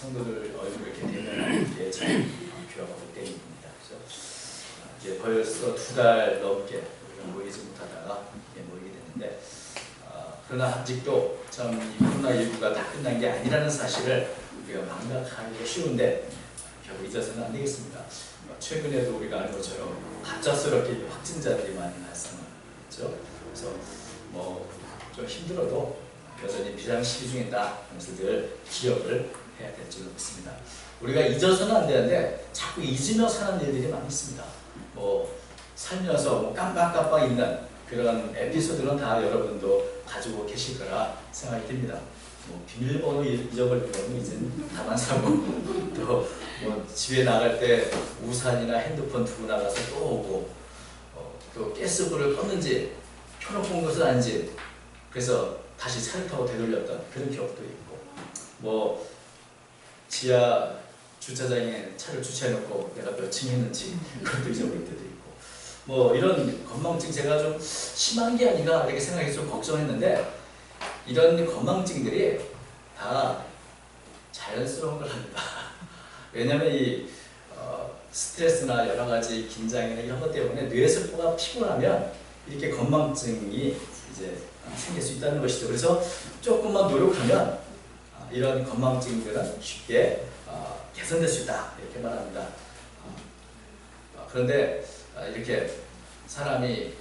성도들 얼굴 이렇게 대면하는 게참 필요하고 때문입니다. 그래서 아, 이제 벌써 두 달 넘게 모이지 못하다가 모이게 됐는데 아, 그러나 아직도 참이 코로나19가 다 끝난 게 아니라는 사실을 우리가 망각하기가 쉬운데 결국 잊어서는 안 되겠습니다. 어, 최근에도 우리가 아는 것처럼 갑작스럽게 확진자들이 많이 발생했죠. 그래서 뭐 좀 힘들어도 여전히 비상 시기 중이다. 그래서 늘 기억을 해야 될줄 믿습니다. 우리가 잊어서는 안 되는데 자꾸 잊으며 사는 일들이 많이 있습니다. 뭐 살면서 뭐 깜빡깜빡 있는 그런 에피소드는 다 여러분도 가지고 계실 거라 생각이 듭니다. 뭐 비밀번호 잊어버리는 거는 이제 다반사고 또뭐 집에 나갈 때 우산이나 핸드폰 두고 나가서 또 오고 어, 또 가스불을 껐는지 켜놓고 온 것은 아닌지 그래서 다시 차를 타고 되돌렸던 그런 기억도 있고 뭐 지하 주차장에 차를 주차해놓고 내가 몇 층 했는지 그것도 잊어버릴 때도 있고 뭐 이런 건망증 제가 좀 심한 게 아닌가 이렇게 생각해서 좀 걱정했는데 이런 건망증들이 다 자연스러운 걸 합니다. 왜냐하면 이 어, 스트레스나 여러 가지 긴장이나 이런 것 때문에 뇌세포가 피곤하면 이렇게 건망증이 이제 생길 수 있다는 것이죠. 그래서 조금만 노력하면 아, 이런 건망증들은 쉽게 어, 개선될 수 있다 이렇게 말합니다. 어, 그런데 아, 이렇게 사람이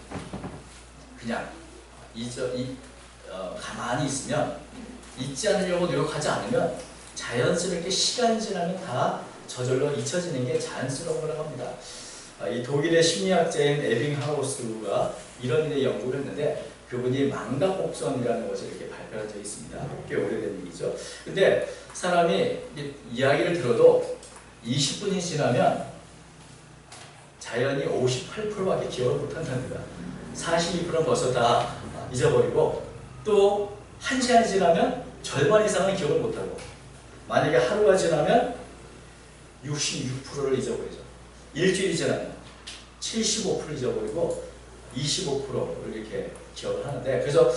그냥 잊어, 이, 어, 가만히 있으면 잊지 않으려고 노력하지 않으면 자연스럽게 시간이 지나면 다 저절로 잊혀지는 게 자연스러운 거라고 합니다. 아, 이 독일의 심리학자인 에빙하우스가 이런 일에 연구를 했는데 그분이 망각곡선이라는 것을 이렇게 발표한 적이 있습니다. 꽤 오래된 얘기죠. 근데 사람이 이야기를 들어도 20분이 지나면 자연이 58%밖에 기억을 못한답니다. 42%는 벌써 다 잊어버리고 또 1시간 지나면 절반 이상은 기억을 못하고 만약에 하루가 지나면 66%를 잊어버리죠. 일주일이 지나면 75% 잊어버리고 25%를 이렇게 기억을 하는데 그래서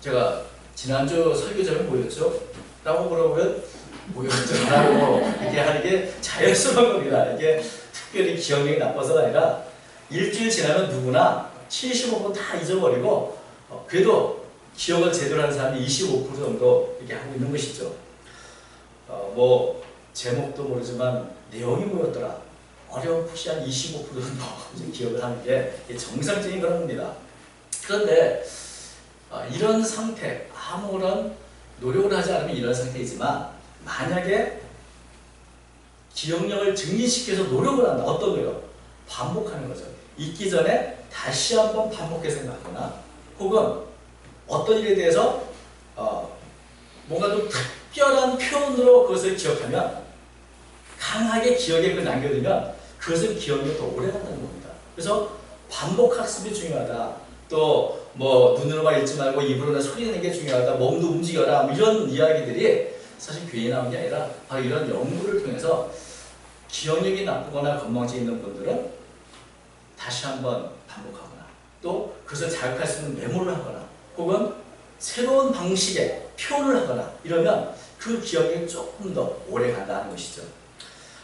제가 지난주 설교자를 뭐였죠? 라고 물어보면 뭐였죠라고 이렇게 하는 게 자연스러운 겁니다. 이게 특별히 기억력이 나빠서가 아니라 일주일 지나면 누구나 75%다 잊어버리고 어, 그래도 기억을 제대로 하는 사람이 25% 정도 이렇게 하고 있는 것이죠. 어, 뭐 제목도 모르지만 내용이 뭐였더라. 어렴풋이 한25% 정도 기억을 하는 게 정상적인 그런 겁니다. 그런데 어, 이런 상태, 아무런 노력을 하지 않으면 이런 상태이지만 만약에 기억력을 증진시켜서 노력을 한다. 어떤 노력? 반복하는 거죠. 잊기 전에 다시 한번 반복해서 생각하거나 혹은 어떤 일에 대해서 어, 뭔가 좀 특별한 표현으로 그것을 기억하면 강하게 기억에 그 남겨두면 그것은 기억이 더 오래 간다는 겁니다. 그래서 반복 학습이 중요하다. 또 뭐 눈으로만 읽지 말고 입으로나 소리 내는 게 중요하다. 몸도 움직여라. 뭐 이런 이야기들이 사실 괜히 나온 게 아니라 바로 이런 연구를 통해서 기억력이 나쁘거나 건망증 있는 분들은 다시 한번 반복하거나 또 그것을 자극할 수 있는 메모를 하거나 혹은 새로운 방식의 표현을 하거나 이러면 그 기억이 조금 더 오래 간다는 것이죠.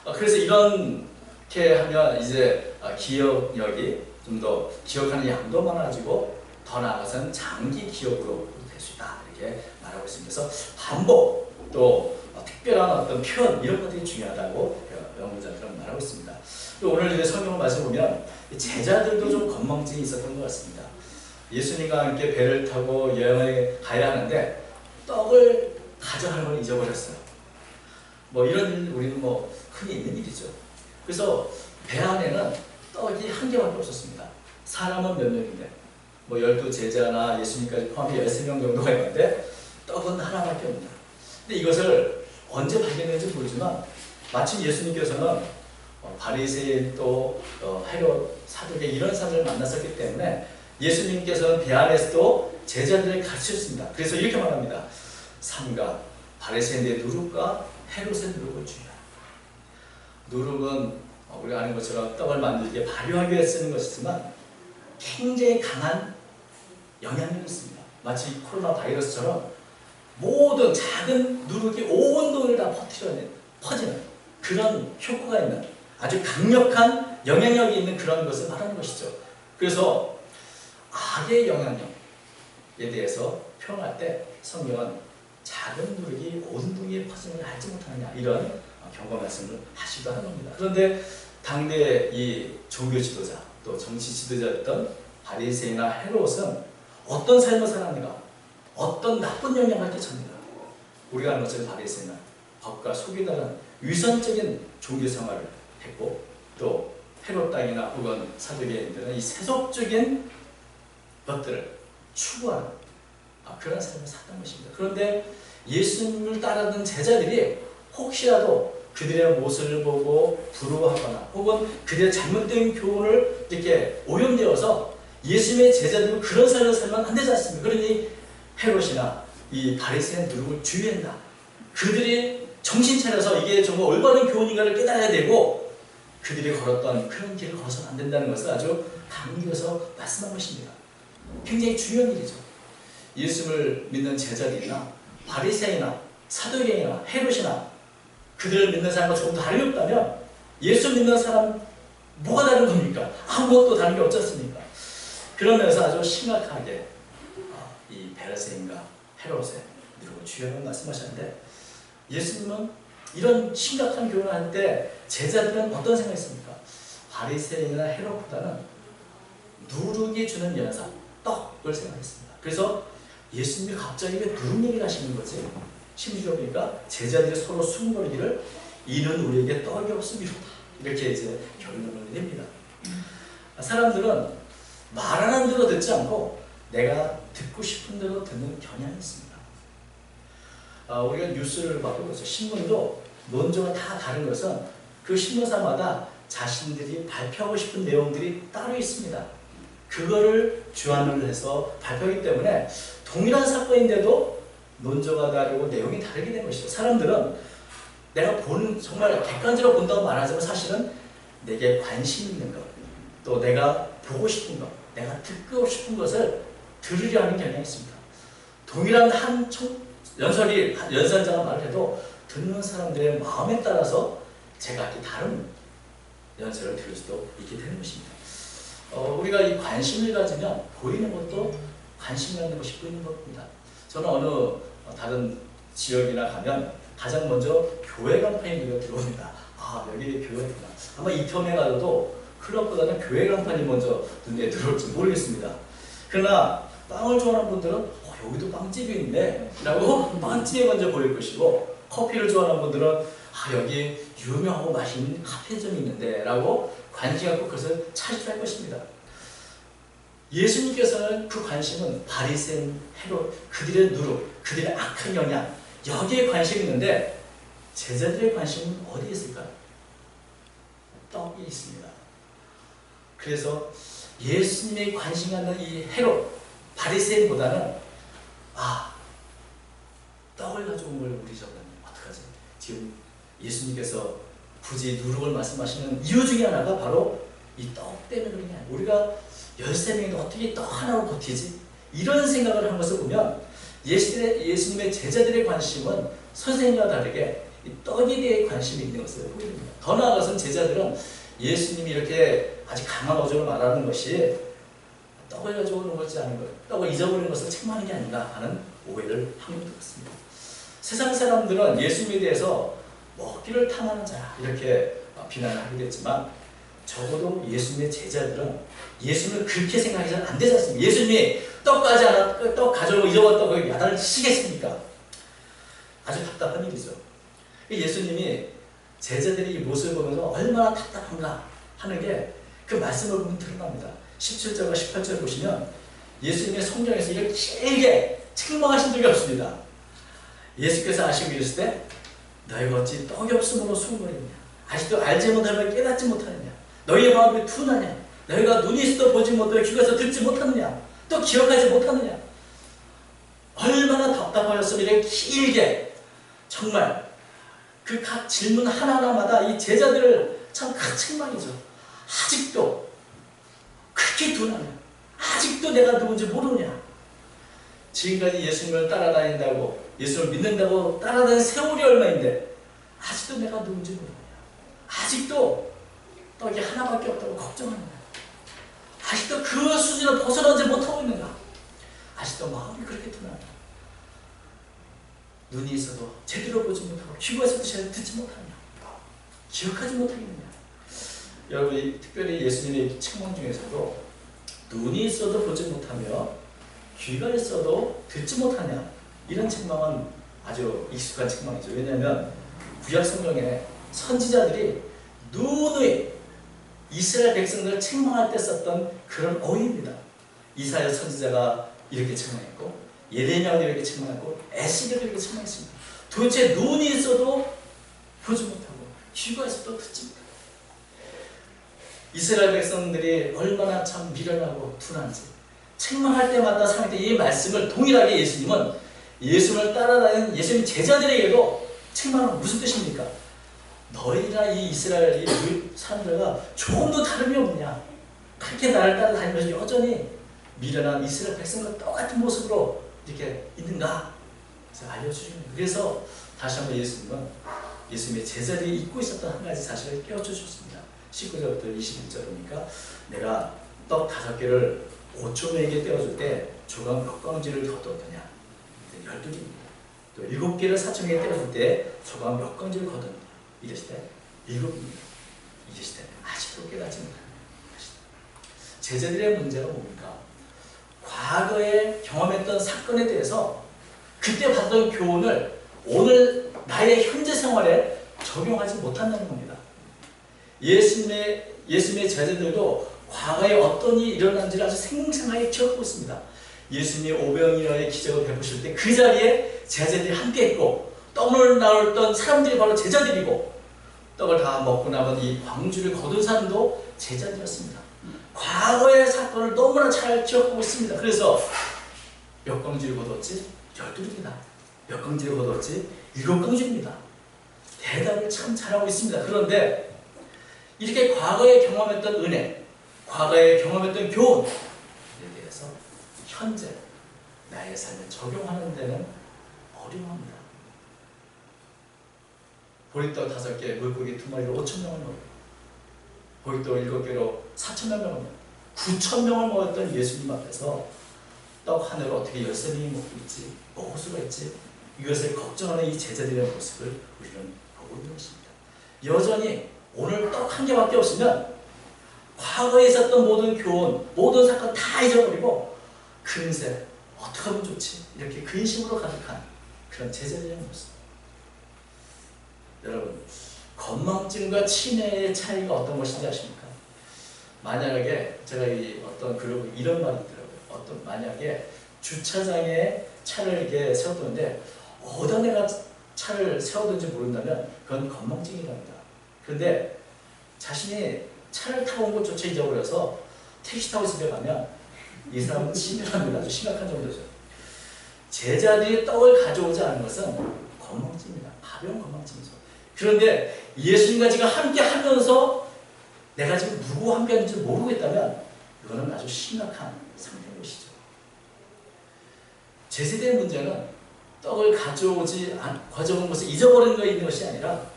어, 그래서 이렇게 하면 이제 어, 기억력이 좀 더 기억하는 양도 많아지고 더 나아가서는 장기 기억으로 될 수 있다 이렇게 말하고 있습니다. 그래서 반복 또 어, 특별한 어떤 표현 이런 것들이 중요하다고 연구자들은 말하고 있습니다. 오늘 이제 성경을 말씀 보면 제자들도 좀 건망증이 있었던 것 같습니다. 예수님과 함께 배를 타고 여행을 가야 하는데 떡을 가져갈 걸 잊어버렸어요. 뭐 이런 일 우리는 뭐 흔히 있는 일이죠. 그래서 배 안에는 한 개밖에 없었습니다. 사람은 몇 명인데 뭐 열두 제자나 예수님까지 포함해 13명 정도가 있는데 떡은 하나밖에 없니다. 근데 이것을 언제 발견했는지 모르지만 마침 예수님께서는 어, 바리새인 또 어, 헤롯 사두개 이런 사람을 만났었기 때문에 예수님께서는 배 안에서도 제자들을 가르쳤습니다. 그래서 이렇게 말합니다. 삼가 바리새인의 누룩과 헤롯의 누룩을 주라. 누룩은 어, 우리가 아는 것처럼 떡을 만들기 발효하기 위해 쓰는 것이지만 굉장히 강한 영향력이 있습니다. 마치 코로나 바이러스처럼 모든 작은 누룩이 온 돈을 다 퍼뜨려내, 그런 효과가 있는 아주 강력한 영향력이 있는 그런 것을 말하는 것이죠. 그래서 악의 영향력에 대해서 표현할 때 성경은 작은 누룩이 온 동에 퍼짐을 알지 못하느냐 이런 경고 말씀을 하시기도 하는 겁니다. 그런데 당대 이 종교 지도자 또 정치 지도자였던 바리새인과 헤롯은 어떤 삶을 살았는가 어떤 나쁜 영향을 끼쳤는가 우리가 아는 것처럼 바리새인은 법과 속이 다른 위선적인 종교 생활을 했고 또 헤롯 땅이나 혹은 사두개인들은 이 세속적인 것들을 추구하는 아, 그런 삶을 살던 것입니다. 그런데 예수님을 따르는 제자들이 혹시라도 그들의 모습을 보고 부러워하거나 혹은 그들의 잘못된 교훈을 이렇게 오염되어서 예수님의 제자들은 그런 삶을 살면 안 되지 않습니까? 그러니 헤롯이나 이 바리새인 누룩을 주의한다. 그들이 정신 차려서 이게 정말 올바른 교훈인가를 깨달아야 되고 그들이 걸었던 그런 길을 걸어서는 안 된다는 것을 아주 강조해서 말씀한 것입니다. 굉장히 중요한 일이죠. 예수를 믿는 제자들이나 바리새이나 사도행이나 헤롯이나 그들을 믿는 사람과 조금 다름이 없다면 예수 믿는 사람 뭐가 다른 겁니까? 아무것도 다른 게 없지 않습니까? 그러면서 아주 심각하게 어, 이 베르세인과 헤롯에 이러고 주여는 말씀하셨는데 예수님은 이런 심각한 교훈을 할 때 제자들은 어떤 생각했습니까? 바리새인이나 헤롯보다는 누룩이 주는 연사, 떡을 생각했습니다. 그래서 예수님이 갑자기 왜 누룩 얘기를 하시는 거지? 심지어 보니까 제자들이 서로 숨거리기를 이는 우리에게 떡이 없음이로다. 이렇게 이제 결론을 냅니다. 사람들은 말하는 대로 듣지 않고 내가 듣고 싶은 대로 듣는 경향이 있습니다. 아, 우리가 뉴스를 봐도 그렇죠. 신문도 논조가 다 다른 것은 그 신문사마다 자신들이 발표하고 싶은 내용들이 따로 있습니다. 그거를 주안을 해서 발표하기 때문에 동일한 사건인데도 논조가 다르고 내용이 다르게 된 것이죠. 사람들은 내가 보는 정말 객관적으로 본다고 말하지만 사실은 내게 관심 있는 것, 또 내가 보고 싶은 것, 내가 듣고 싶은 것을 들으려 하는 경향이 있습니다. 동일한 한 총, 연설이 연설자가 말을 해도 듣는 사람들의 마음에 따라서 제가 다른 연설을 들을 수도 있게 되는 것입니다. 어, 우리가 이 관심을 가지면 보이는 것도 관심 갖는 것이 보이는 겁니다. 저는 어느 다른 지역이나 가면 가장 먼저 교회 간판이 눈에 들어옵니다. 아 여기 교회구나. 아마 이태원에 가도 클럽보다는 교회 간판이 먼저 눈에 들어올지 모르겠습니다. 그러나 빵을 좋아하는 분들은 어, 여기도 빵집이 있네 라고 빵집이 먼저 보일 것이고 커피를 좋아하는 분들은 아 여기 유명하고 맛있는 카페점이 있는데 라고 관심 갖고 그것을 찾으할 것입니다. 예수님께서는 그 관심은 바리새인, 헤롯, 그들의 누룩, 그들의 악한 영향 여기에 관심이 있는데 제자들의 관심은 어디에 있을까요? 떡이 있습니다. 그래서 예수님의 관심 갖는 이 헤롯, 바리새인보다는 아 떡을 가져온 걸 우리 저는 어떡하지? 지금 예수님께서 굳이 누룩을 말씀하시는 이유 중에 하나가 바로 이 떡 때문에 그런 게 아니에요. 우리가 13명이 어떻게 떡 하나로 버티지? 이런 생각을 한 것을 보면 예수님의, 제자들의 관심은 선생님과 다르게 떡에 대해 관심이 있는 것을 보입니다. 더 나아가서는 제자들은 예수님이 이렇게 아주 강한 어조로 말하는 것이 떡을 가지고 오는 것이 아닌 것, 떡을 잊어버리는 것을 책망하는 게 아닌가 하는 오해를 한것 같습니다. 세상 사람들은 예수님에 대해서 먹기를 탐하는 자 이렇게 비난을 하겠지만 적어도 예수님의 제자들은 예수님을 그렇게 생각해서는 안 되지 않습니까? 예수님이 떡 가지 않아, 떡 가져오고 잊어버렸다고 그 야단을 치겠습니까? 아주 답답한 일이죠. 예수님이 제자들이 이 모습을 보면서 얼마나 답답한가 하는 게 그 말씀을 보면 드러납니다. 17절과 18절 보시면 예수님의 성경에서 이렇게 길게 책망하신 적이 없습니다. 예수께서 아시고 이랬을 때 너희가 어찌 떡이 없음으로 숨거리냐 아직도 알지 못하며 깨닫지 못하느냐 너희의 마음이 둔하냐 너희가 눈이 있어도 보지 못하고 귀가 있어 듣지 못하느냐? 또 기억하지 못하느냐? 얼마나 답답하였으면 이렇게 길게 정말 그 각 질문 하나하나마다 이 제자들을 참 큰 책망이죠. 아직도 그렇게 둔하냐? 아직도 내가 누군지 모르냐? 지금까지 예수님을 따라다닌다고 예수를 믿는다고 따라다닌 세월이 얼마인데 아직도 내가 누군지 모르냐? 아직도 떡이 하나밖에 없다고 걱정하는 거야. 아직도 그 수준을 벗어나지 못하고 있는가? 아직도 마음이 그렇게 둔한가? 눈이 있어도 제대로 보지 못하고 귀가 있어도 제대로 듣지 못하냐? 기억하지 못하겠느냐? 여러분 이 특별히 예수님의 책망 중에서도 눈이 있어도 보지 못하며 귀가 있어도 듣지 못하냐 이런 책망은 아주 익숙한 책망이죠. 왜냐하면 구약 성경에 선지자들이 누누 이 이스라엘 백성들을 책망할 때 썼던 그런 어휘입니다. 이사야 선지자가 이렇게 책망했고 예레미야도 이렇게 책망했고 에스겔도 이렇게 책망했습니다. 도대체 눈이 있어도 보지 못하고 귀가 있어도 듣지 이스라엘 백성들이 얼마나 참 미련하고 둔한지 책망할 때마다 상대 이 말씀을 동일하게 예수님은 예수를 따라다니는 예수님 제자들에게도 책망은 무슨 뜻입니까? 너희나 이 이스라엘 이 사람들과 조금도 다름이 없느냐? 그렇게 나를 따라 다니면서 여전히 미련한 이스라엘 백성과 똑같은 모습으로 이렇게 있는가? 그래서 알려주시는. 그래서 다시 한번 예수님은 예수님의 제자들이 잊고 있었던 한 가지 사실을 깨우쳐 주셨습니다. 19절부터 21절이니까 내가 떡 다섯 개를 5천 명에게 떼어줄 때 조각 몇 광지를 더 떴더냐? 12개입니다. 또 일곱 개를 4천 명에게 떼어줄 때 조각 몇 광지를 거뒀냐? 이랬을 때 일곱입니다. 이랬을 때 아직도 깨닫지 것이다. 제자들의 문제가 뭡니까? 과거에 경험했던 사건에 대해서 그때 받던 교훈을 오늘 나의 현재 생활에 적용하지 못한다는 겁니다. 예수님의 예수님의 제자들도 과거에 어떤 일이 일어난지를 아주 생생하게 기억하고 있습니다. 예수님이 오병이어의 기적을 베푸실 때 그 자리에 제자들이 함께했고 떡을 나올던 사람들이 바로 제자들이고 떡을 다 먹고 남은 이 광주를 거둔 사람도 제자들이었습니다. 과거의 사건을 너무나 잘 기억하고 있습니다. 그래서 몇 광주를 거뒀지? 열둘입니다. 몇 광주를 거뒀지? 일곱 광주입니다. 대답을 참 잘하고 있습니다. 그런데 이렇게 과거에 경험했던 은혜, 과거에 경험했던 교훈에 대해서 현재 나의 삶에 적용하는 데는 어려워합니다. 보리떡 다섯 개, 물고기 두 마리로 오천 명을 먹고 보리떡 일곱 개로 사천 명을 먹고 구천 명을 먹었던 예수님 앞에서 떡 하나를 어떻게 열세 명이 먹고 있지, 먹을 수가 있지 이것을 걱정하는 이 제자들의 모습을 우리는 보고 있는 것입니다. 여전히 오늘 떡 한 개밖에 없으면 과거에 있었던 모든 교훈, 모든 사건 다 잊어버리고 금세 어떻게 하면 좋지? 이렇게 근심으로 가득한 그런 제자들의 모습. 여러분, 건망증과 치매의 차이가 어떤 것인지 아십니까? 만약에 제가 이 어떤 글을 이런 말이 있더라고요. 어떤 만약에 주차장에 차를 이렇게 세웠는데 어디다 내가 차를 세워둔지 모른다면 그건 건망증이랍니다. 그런데 자신이 차를 타고 온 것조차 잊어버려서 택시 타고 집에 가면 이 사람은 치매랍니다. 아주 심각한 정도죠. 제자들이 떡을 가져오지 않은 것은 건망증입니다. 가벼운 건망증이죠. 그런데 예수님과 지금 함께 하면서 내가 지금 누구와 함께 하는지 모르고 있다면 이거는 아주 심각한 상태인 것이죠. 제 세대의 문제는 떡을 가져오지 않, 가져온 것을 잊어버린 거 있는 것이 아니라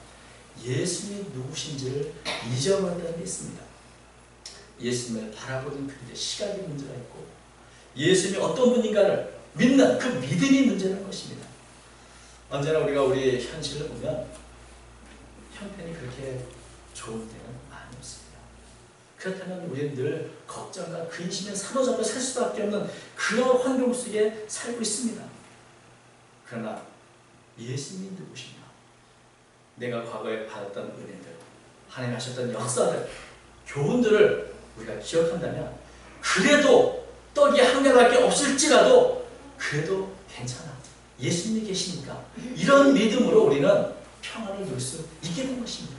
예수님이 누구신지를 잊어버렸다는 게 있습니다. 예수님을 바라보는 그들의 시각의 문제가 있고 예수님이 어떤 분인가를 믿는 그 믿음이 문제라는 것입니다. 언제나 우리가 우리 현실을 보면 형편이 그렇게 좋은 때는 많이 없습니다. 그렇다면 우리는 늘 걱정과 근심에 사로잡혀 살 수밖에 없는 그런 환경 속에 살고 있습니다. 그러나 예수님이 누구신가? 내가 과거에 받았던 은혜들, 하나님 하셨던 역사들, 교훈들을 우리가 기억한다면 그래도 떡이 한 개밖에 없을지라도 그래도 괜찮아. 예수님이 계시니까 이런 믿음으로 우리는 평안을 누릴 수 있게 된 것입니다.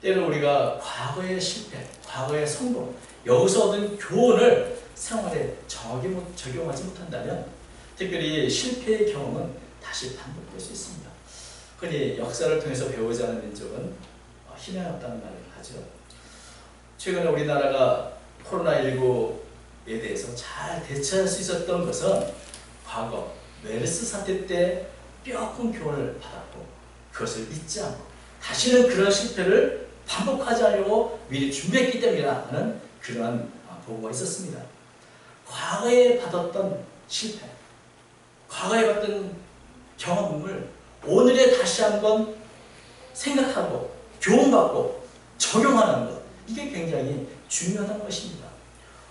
때로 우리가 과거의 실패, 과거의 성공, 여기서 얻은 교훈을 생활에 적용하지 못한다면 특별히 실패의 경험은 다시 반복될 수 있습니다. 흔히 역사를 통해서 배우지 않은 민족은 힘이 없다는 말을 하죠. 최근에 우리나라가 코로나19에 대해서 잘 대처할 수 있었던 것은 과거 메르스 사태 때 뼈아픈 교훈을 받았고 그것을 잊지 않고 다시는 그런 실패를 반복하지 않으려고 미리 준비했기 때문이라는 그러한 아, 보고가 있었습니다. 과거에 받았던 실패, 과거에 받던 경험을 오늘에 다시 한번 생각하고 교훈받고 적용하는 것 이게 굉장히 중요한 것입니다.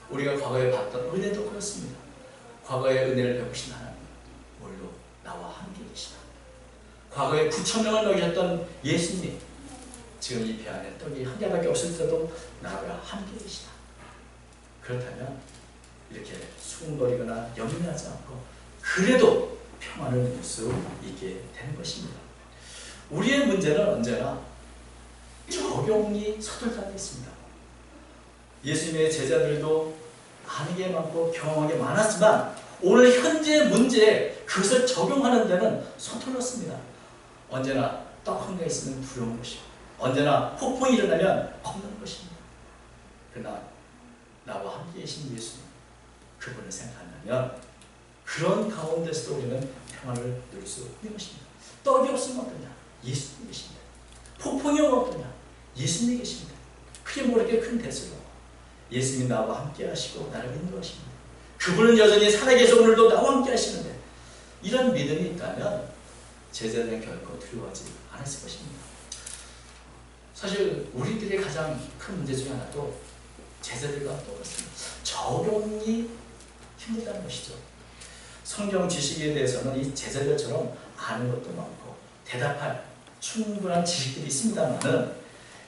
우리가 과거에 봤던 은혜도 그렇습니다. 과거의 은혜를 베푸신 하나님 오늘도 나와 함께. 과거에 9천 명을 먹였던 예수님 지금 이 배 안에 떡이 한 개밖에 없을 때도 나와 함께 계시다. 그렇다면 이렇게 수군거리거나 염려하지 않고 그래도 평안을 누릴 수 있게 되는 것입니다. 우리의 문제는 언제나 적용이 서툴다 있습니다. 예수님의 제자들도 아는 게 많고 경험한 게 많았지만 오늘 현재 문제에 그것을 적용하는 데는 서툴렀습니다. 언제나 떡한개 있으면 두려운 것이고 언제나 폭풍이 일어나면 겁나는 것입니다. 그러나 나와 함께 계신 예수님 그분을 생각하면 그런 가운데서도 우리는 평안을 누릴 수 있는 것입니다. 떡이 없으면 어떠냐? 예수님 계십니다. 폭풍이 오면 어떠냐? 예수님이 계십니다. 크게 모르게 큰 대수로 예수님이 나와 함께 하시고 나를 인도하십니다. 그분은 여전히 살아계셔 오늘도 나와 함께 하시는데 이런 믿음이 있다면 제자들은 결코 두려워하지 않았을 것입니다. 사실 우리들의 가장 큰 문제 중에 하나도 제자들과 똑같습니다. 적용이 힘들다는 것이죠. 성경 지식에 대해서는 이 제자들처럼 아는 것도 많고 대답할 충분한 지식들이 있습니다만은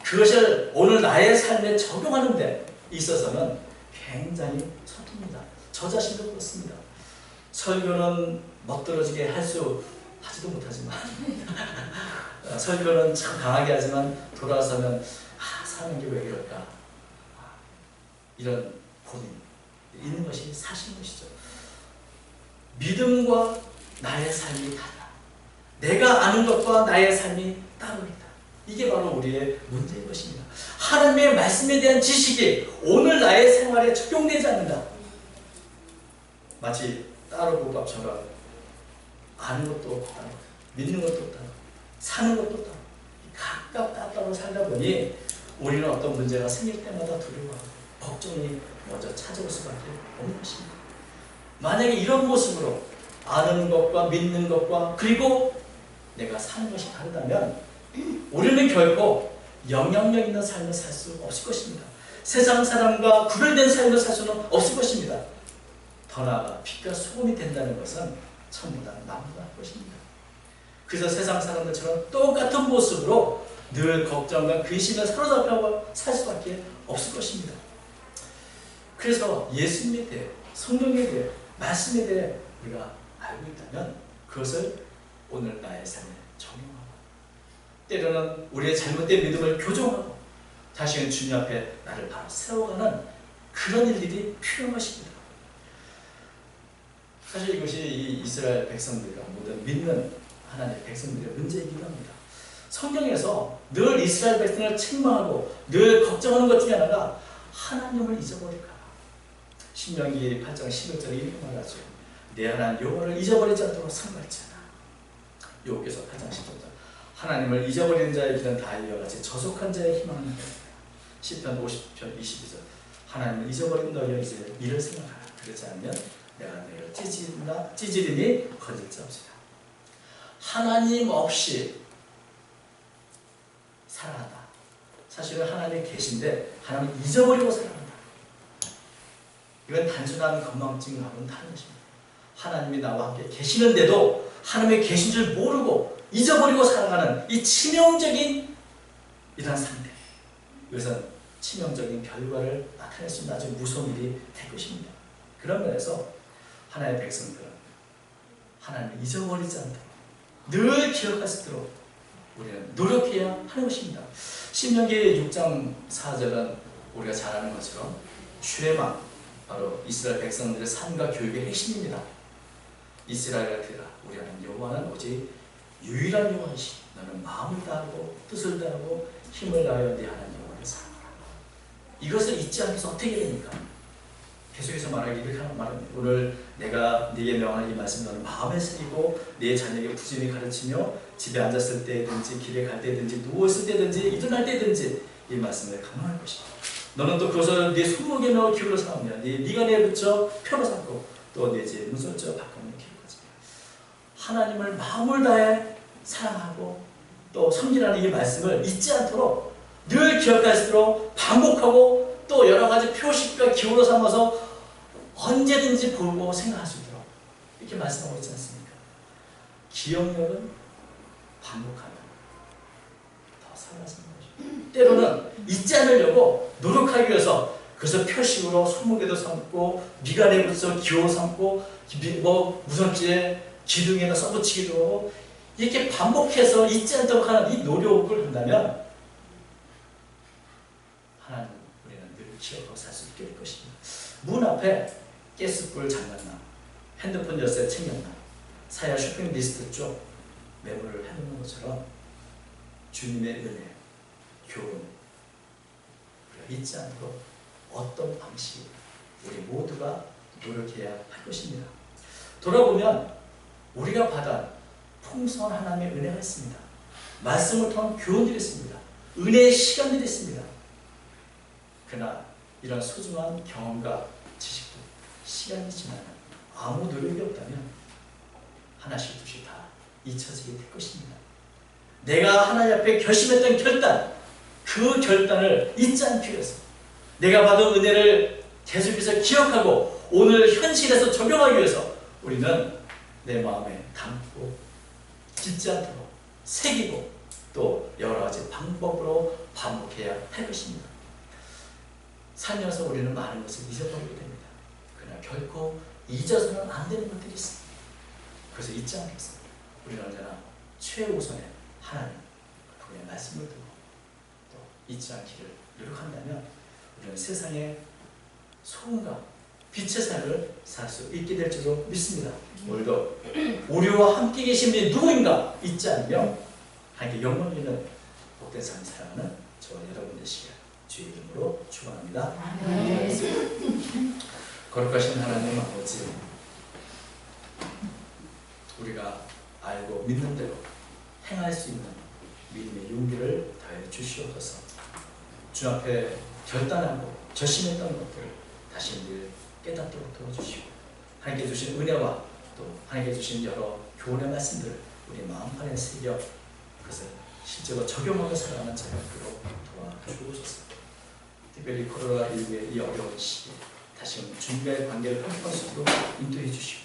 그것을 오늘 나의 삶에 적용하는 데 있어서는 굉장히 서툽니다. 저 자신도 그렇습니다. 설교는 멋들어지게 할 수 하지도 못하지만 설교는 참 강하게 하지만 돌아서면 아 사는 게 왜 이럴까 아, 이런 고민 있는 것이 사실인 것이죠. 믿음과 나의 삶이 달라. 내가 아는 것과 나의 삶이 따로 있다. 이게 바로 우리의 문제인 것입니다. 하나님의 말씀에 대한 지식이 오늘 나의 생활에 적용되지 않는다. 마치 따로 국밥처럼 아는 것도 따로, 믿는 것도 따로, 사는 것도 따로, 각각 따로 살다 보니 우리는 어떤 문제가 생길 때마다 두려워하고 걱정이 먼저 찾아올 수밖에 없는 것입니다. 만약에 이런 모습으로 아는 것과 믿는 것과 그리고 내가 사는 것이 다르다면 우리는 결코 영향력 있는 삶을 살 수 없을 것입니다. 세상 사람과 구별된 삶을 살 수는 없을 것입니다. 더 나아가 빛과 소금이 된다는 것은 전부 다 나무가 것입니다. 그래서 세상 사람들처럼 똑같은 모습으로 늘 걱정과 근심에 사로잡혀 살 수밖에 없을 것입니다. 그래서 예수님에 대해, 성경에 대해, 말씀에 대해 우리가 알고 있다면 그것을 오늘 나의 삶에 적용하고 때로는 우리의 잘못된 믿음을 교정하고 다시는 주님 앞에 나를 바로 세워가는 그런 일들이 필요한 것입니다. 사실 이것이 이 이스라엘 백성들과 모든 믿는 하나님의 백성들의 문제이기도 합니다. 성경에서 늘 이스라엘 백성을 책망하고 늘 걱정하는 것 중에 하나가 하나님을 잊어버릴까 신명기 8장 11절에 이렇게 말하죠. 내 하나님 여호와를 잊어버리지 않도록 상발했잖아. 여호께서 8장 10절 하나님을 잊어버리는 자의 길은 다 이와 같이 저속한 자의 희망은 시편 50편 22절 하나님을 잊어버린 너희여 이제 이를 생각하라. 그렇지 않으면 내가 찌질이니 건질 자 없으라. 하나님 없이 살아간다. 사실은 하나님 계신데 하나님 잊어버리고 살아간다. 이건 단순한 건망증하고는 다른 것입니다. 하나님이 나와 함께 계시는데도 하나님이 계신 줄 모르고 잊어버리고 살아가는 이 치명적인 이러한 상태. 이것은 치명적인 결과를 나타낼 수 있는 아주 무서운 일이 될 것입니다. 그런 면에서 하나님의 백성들은 하나님을 잊어버리지 않도록 늘 기억할 수 있도록 우리는 노력해야 하는 것입니다. 신명기 6장 4절은 우리가 잘 아는 것처럼 슈레마 바로 이스라엘 백성들의 삶과 교육의 핵심입니다. 이스라엘을 들라 우리 하나님 여호와는 오직 유일한 여호와이시 너는 마음을 다하고 뜻을 다하고 힘을 다하여 네 하나님 여호와를 사랑하라. 이것을 잊지 않고서 어떻게 됩니까? 계속해서 말하기 이렇게 말합니다. 오늘 내가 네게 명하는 이 말씀 너는 마음에 새기고 네 자녀에게 부지런히 가르치며 집에 앉았을 때든지 길에 갈 때든지 누워있을 때든지 일어날 때든지 이 말씀을 강론할 것이다. 너는 또 그것을 네 손목에 넣어 기울여 삼으며 네 네가 내 붙여 표로 삼고 또내 집 문설저 바꾸는 기울 거지. 하나님을 마음을 다해 사랑하고 또 섬기라는 이 말씀을 잊지 않도록 늘 기억할 수 있도록 반복하고 또 여러 가지 표식과 기호로 삼아서 언제든지 보고 생각할 수 있도록 이렇게 말씀하고 있지 않습니까? 기억력은 반복하면 더 살아지는 거죠. 때로는 잊지 않으려고 노력하기 위해서 그래서 표식으로 손목에도 삼고 미간에 붙여 기호 삼고 미- 뭐 무선지에 기둥에다 써붙이기도 이렇게 반복해서 잊지 않도록 하는 이 노력을 한다면 하나님 우리는 늘 기억하고 살 수 있게 될 것입니다. 문 앞에 가스불 잠갔나 핸드폰 열쇠 챙겼나 사야 쇼핑 리스트 쪽 메모를 해놓는 것처럼 주님의 은혜, 교훈 잊지 않고 어떤 방식 우리 모두가 노력해야 할 것입니다. 돌아보면 우리가 받은 풍성한 하나님의 은혜가 있습니다. 말씀을 통한 교훈들이 있습니다. 은혜의 시간들이 있습니다. 그러나 이런 소중한 경험과 시간이 지나면 아무 노력이 없다면 하나씩 둘씩 다 잊혀지게 될 것입니다. 내가 하나님 앞에 결심했던 결단, 그 결단을 잊지 않기 위해서 내가 받은 은혜를 계속해서 기억하고 오늘 현실에서 적용하기 위해서 우리는 내 마음에 담고 잊지 않도록 새기고 또 여러 가지 방법으로 반복해야 할 것입니다. 살면서 우리는 많은 것을 잊어버리게 됩니다. 그러나 결코 잊어서는 안 되는 것들이 있습니다. 그래서 잊지 않겠습니다. 우리는 언제나 최우선의 하나님, 그분의 말씀을 듣고 또 잊지 않기를 노력한다면 우리는 세상의 소음과 빛의 삶을 살 수 있게 될 줄로 믿습니다. 오늘도 우리와 함께 계신 분이 누구인가 잊지 않으며 하나님께 영광 있는 복된 삶을 살아가는 저와 여러분 되시길 주의 이름으로 축원합니다. 거룩하신 하나님 아버지 우리가 알고 믿는 대로 행할 수 있는 믿음의 용기를 더해 주시옵소서. 주 앞에 결단하고 결심했던 것들을 다시 늘 깨닫도록 도와주시고 하나님께 주신 은혜와 또 하나님께 주신 여러 교훈의 말씀들을 우리 마음판에 새겨 그것을 실제로 적용하며 살아가는 자격으로 도와주옵소서. 특별히 코로나19의 이 어려운 시기에 다시금 주님과의 관계를 수 있도록 인도해 주시고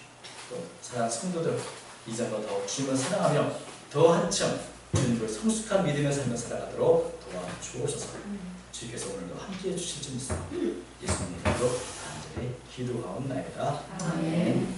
또 사랑하는 성도들 이전보다 더 주님을 사랑하며 더 한층 주님을 성숙한 믿음의 삶을 살아가도록 도와주옵소서 주께서 오늘도 함께해 주실 줄 믿습니다 예수님 이름으로 간절히 기도하옵나이다 아멘.